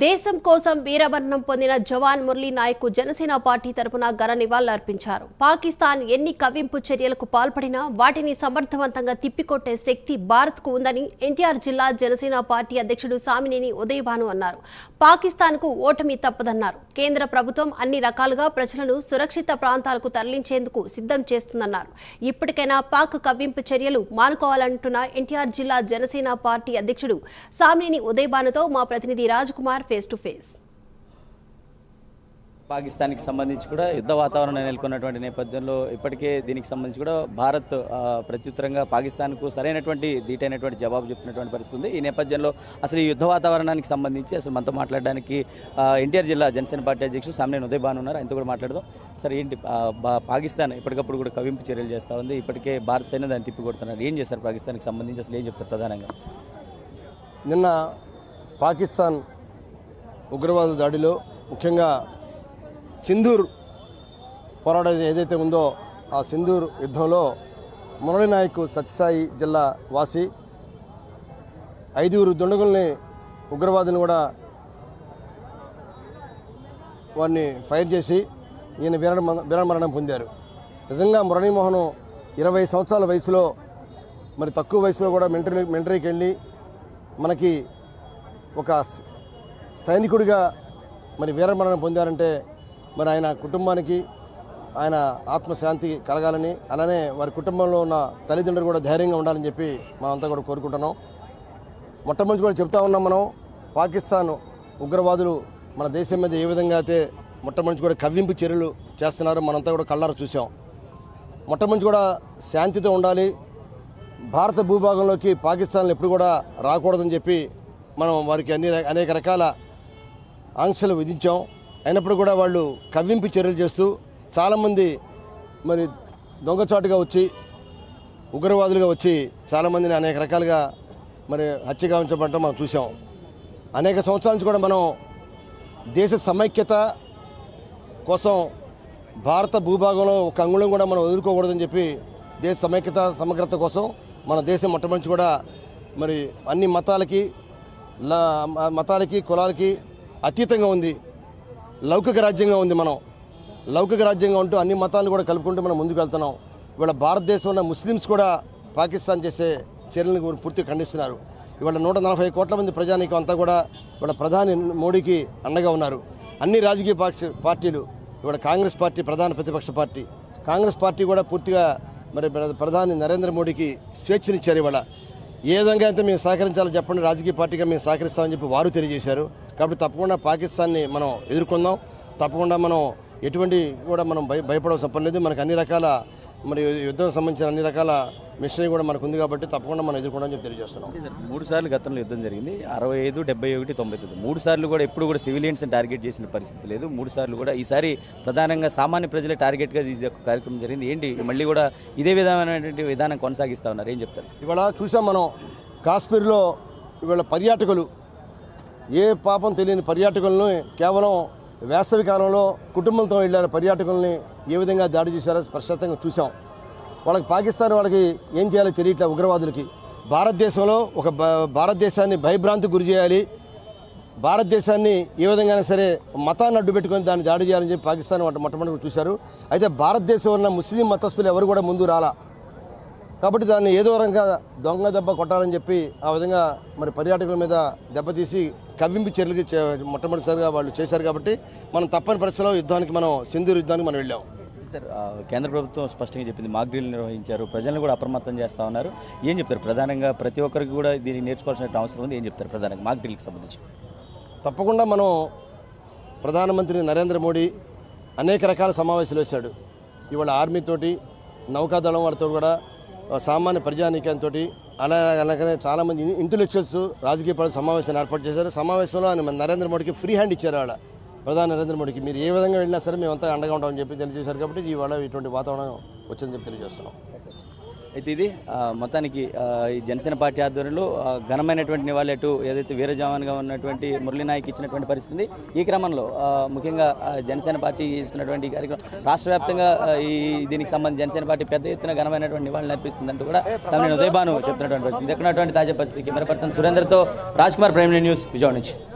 దేశం కోసం వీరమరణం పొందిన జవాన్ మురళీ నాయక్ జనసేన పార్టీ తరపున ఘన నివాళులర్పించారు. పాకిస్తాన్ ఎన్ని కవ్వింపు చర్యలకు పాల్పడినా వాటిని సమర్థవంతంగా తిప్పికొట్టే శక్తి భారత్కు ఉందని ఎన్టీఆర్ జిల్లా జనసేన పార్టీ అధ్యక్షుడు సామినేని ఉదయభాను అన్నారు. పాకిస్తాన్కు ఓటమి తప్పదన్నారు. కేంద్ర ప్రభుత్వం అన్ని రకాలుగా ప్రజలను సురక్షిత ప్రాంతాలకు తరలించేందుకు సిద్ధం చేస్తుందన్నారు. ఇప్పటికైనా పాక్ కవ్వింపు చర్యలు మానుకోవాలంటున్న ఎన్టీఆర్ జిల్లా జనసేన పార్టీ అధ్యక్షుడు సామినేని ఉదయభానుతో మా ప్రతినిధి Raj Kumar face to face? పాకిస్తాన్కి సంబంధించి కూడా యుద్ధ వాతావరణం నెలకొన్నటువంటి నేపథ్యంలో ఇప్పటికే దీనికి సంబంధించి కూడా భారత్ ప్రత్యుత్తరంగా పాకిస్తాన్కు సరైనటువంటి ధీటైనటువంటి జవాబు చెప్పినటువంటి పరిస్థితి ఉంది. ఈ నేపథ్యంలో అసలు ఈ యుద్ధ వాతావరణానికి సంబంధించి అసలు మనతో మాట్లాడడానికి ఎన్టీఆర్ జిల్లా జనసేన పార్టీ అధ్యక్షుడు సామ్నేని ఉదయ్ భాను ఉన్నారు. ఆయనతో కూడా మాట్లాడదాం. సరే ఏంటి పాకిస్తాన్ ఎప్పటికప్పుడు కూడా కవింపు చర్యలు చేస్తూ ఉంది. ఇప్పటికే భారత సైన్యం దాన్ని తిప్పి కొడుతున్నారు ఏం చేస్తారు పాకిస్తాన్కి సంబంధించి అసలు ఏం చెప్తారు ప్రధానంగా? నిన్న పాకిస్తాన్ ఉగ్రవాద దాడిలో ముఖ్యంగా సింధూర్ పోరాటం ఏదైతే ఉందో ఆ సింధూర్ యుద్ధంలో మురళి నాయక్ సత్యసాయి జిల్లా వాసి ఐదుగురు దుండగుల్ని ఉగ్రవాదులను కూడా వారిని ఫైర్ చేసి ఈయన వీర వీరమరణం పొందారు. నిజంగా మురళీమోహన్ ఇరవై సంవత్సరాల వయసులో మరి తక్కువ వయసులో కూడా మిలిటరీ మిలిటరీకి వెళ్ళి మనకి ఒక సైనికుడిగా మరి వీరమరణం పొందారంటే మరి ఆయన కుటుంబానికి ఆయన ఆత్మశాంతి కలగాలని అలానే వారి కుటుంబంలో ఉన్న తల్లిదండ్రులు కూడా ధైర్యంగా ఉండాలని చెప్పి మనమంతా కూడా కోరుకుంటున్నాం. మొట్టమొదటి కూడా చెప్తా ఉన్నాం మనం పాకిస్తాన్ ఉగ్రవాదులు మన దేశం మీద ఏ విధంగా అయితే మొట్టమొదటి కూడా కవ్వింపు చర్యలు చేస్తున్నారో మనంతా కూడా కళ్ళారా చూసాం మొట్టమొదటి కూడా శాంతితో ఉండాలి భారత భూభాగంలోకి పాకిస్తాన్లు ఎప్పుడు కూడా రాకూడదని చెప్పి మనం వారికి అన్ని అనేక రకాల ఆంక్షలు విధించాం. అయినప్పుడు కూడా వాళ్ళు కవ్వింపు చర్యలు చేస్తూ చాలామంది మరి దొంగచాటుగా వచ్చి ఉగ్రవాదులుగా వచ్చి చాలామందిని అనేక రకాలుగా మరి హత్య గావించబడటం మనం చూసాం అనేక సంవత్సరాల నుంచి కూడా మనం దేశ సమైక్యత కోసం భారత భూభాగంలో ఒక అంగుళం కూడా మనం వదులుకోకూడదని చెప్పి దేశ సమైక్యత సమగ్రత కోసం మన దేశం మొట్టమొదటి కూడా మరి అన్ని మతాలకి మతాలకి కులాలకి అతీతంగా ఉంది. లౌకిక రాజ్యంగా ఉంది మనం. లౌకిక రాజ్యంగా ఉంటూ అన్ని మతాలను కూడా కలుపుకుంటూ మనం ముందుకు వెళ్తున్నాం. ఇవాళ భారతదేశంలో ఉన్న ముస్లిమ్స్ కూడా పాకిస్తాన్ చేసే చర్యలను పూర్తిగా ఖండిస్తున్నారు. ఇవాళ నూట నలభై కోట్ల మంది ప్రజానీకం అంతా కూడా ఇవాళ ప్రధాని మోడీకి అండగా ఉన్నారు. అన్ని రాజకీయ పక్ష పార్టీలు ఇవాళ కాంగ్రెస్ పార్టీ ప్రధాన ప్రతిపక్ష పార్టీ. కాంగ్రెస్ పార్టీ కూడా పూర్తిగా మరి ప్రధాని నరేంద్ర మోడీకి స్వేచ్ఛనిచ్చారు ఇవాళ. ఏ విధంగా అయితే మేము సహకరించాలో చెప్పండి. రాజకీయ పార్టీగా మేము సహకరిస్తామని చెప్పి వారు తెలియజేశారు. కాబట్టి తప్పకుండా పాకిస్తాన్ని మనం ఎదుర్కొందాం. తప్పకుండా మనం ఎటువంటి కూడా మనం భయ భయపడవలసిన పని లేదు. మనకు అన్ని రకాల మరి యుద్ధం సంబంధించిన అన్ని రకాల మిషన్ కూడా మనకు ఉంది కాబట్టి తప్పకుండా మనం ఎదుర్కొంటామని చెప్పి తెలియజేస్తున్నాం. మూడు సార్లు గతంలో యుద్ధం జరిగింది. అరవై ఐదు డెబ్బై ఒకటి తొంభై తొమ్మిది. మూడు సార్లు కూడా ఎప్పుడు కూడా సివిలియన్స్ టార్గెట్ చేసిన పరిస్థితి లేదు. మూడు సార్లు కూడా ఈసారి ప్రధానంగా సామాన్య ప్రజలే టార్గెట్గా ఇది ఒక కార్యక్రమం జరిగింది. ఏంటి? మళ్ళీ కూడా ఇదే విధమైనటువంటి విధానం కొనసాగిస్తా ఉన్నారు. ఏం చెప్తారు? ఇవాళ చూసాం మనం కాశ్మీర్లో ఇవాళ పర్యాటకులు ఏ పాపం తెలియని పర్యాటకులను కేవలం వేసవి కాలంలో కుటుంబంతో వెళ్ళారు పర్యాటకుల్ని ఏ విధంగా దాడి చేశారో ప్రశాంతంగా చూసాం. వాళ్ళకి పాకిస్తాన్ వాళ్ళకి ఏం చేయాలో తెలియట్లే ఉగ్రవాదులకి. భారతదేశంలో ఒక భ- భారతదేశాన్ని భయభ్రాంతి గురి చేయాలి. భారతదేశాన్ని ఏ విధంగానే సరే మతాన్ని అడ్డు పెట్టుకొని దాన్ని దాడి చేయాలని చెప్పి పాకిస్తాన్ మొట్టమొదటి చూశారు. అయితే భారతదేశం ఉన్న ముస్లిం మతస్థులు ఎవరు కూడా ముందు రాలా. కాబట్టి దాన్ని ఏదో రకంగా దొంగ దెబ్బ కొట్టాలని చెప్పి ఆ విధంగా మరి పర్యాటకుల మీద దెబ్బతీసి కవ్వింపు చర్యలకి చే- మొట్టమొదటిసారిగా వాళ్ళు చేశారు కాబట్టి మనం తప్పని పరిస్థితిలో యుద్ధానికి మనం సింధూర్ యుద్ధానికి మనం వెళ్ళాం. సార్ కేంద్ర ప్రభుత్వం స్పష్టంగా చెప్పింది మాక్ డ్రిల్ నిర్వహించారు ప్రజలను కూడా అప్రమత్తం చేస్తా ఉన్నారు. ఏం చెప్తారు? ప్రధానంగా ప్రతి ఒక్కరికి కూడా దీన్ని నేర్చుకోవాల్సిన అవసరం ఉంది. ఏం చెప్తారు ప్రధానంగా మాక్ డ్రిల్కి సంబంధించి? తప్పకుండా మనం ప్రధానమంత్రి నరేంద్ర మోడీ అనేక రకాల సమావేశాలు వేశాడు. ఇవాళ ఆర్మీతోటి నౌకాదళం వాళ్ళతో కూడా సామాన్య ప్రజానీకంతో అలా అలాగనే చాలామంది ఇంటలెక్చువల్స్ రాజకీయ పార్టీ సమావేశాన్ని ఏర్పాటు చేశారు. సమావేశంలో ఆయన నరేంద్ర మోడీకి ఫ్రీ హ్యాండ్ ఇచ్చారు ఆడ. ప్రధాని నరేంద్ర మోడీకి మీరు ఏ విధంగా వెళ్ళినా సరే మేమంతా అండగా ఉంటామని చెప్పి తెలియజేశారు కాబట్టి ఇవాళ ఇటువంటి వాతావరణం వచ్చిందని చెప్పి తెలియజేస్తున్నాం. అయితే ఇది మొత్తానికి ఈ జనసేన పార్టీ ఆధ్వర్యంలో ఘనమైనటువంటి నివాళి అటు ఏదైతే వీరజవాన్గా ఉన్నటువంటి మురళీనాయక్ ఇచ్చినటువంటి పరిస్థితి ఈ క్రమంలో ముఖ్యంగా జనసేన పార్టీ ఇస్తున్నటువంటి కార్యక్రమం రాష్ట్ర వ్యాప్తంగా ఈ దీనికి సంబంధించి జనసేన పార్టీ పెద్ద ఎత్తున ఘనమైనటువంటి నివాళులు అర్పిస్తుందంటూ కూడా తమిళ ఉదయభాను చెప్తున్నటువంటి పరిస్థితి. ఇక్కడ ఉన్నటువంటి తాజా పరిస్థితి? కెమెరా పర్సన్ సురేందర్తో రాజ్ కుమార్ ప్రైమ్ న్యూస్ విజయవాడ నుంచి.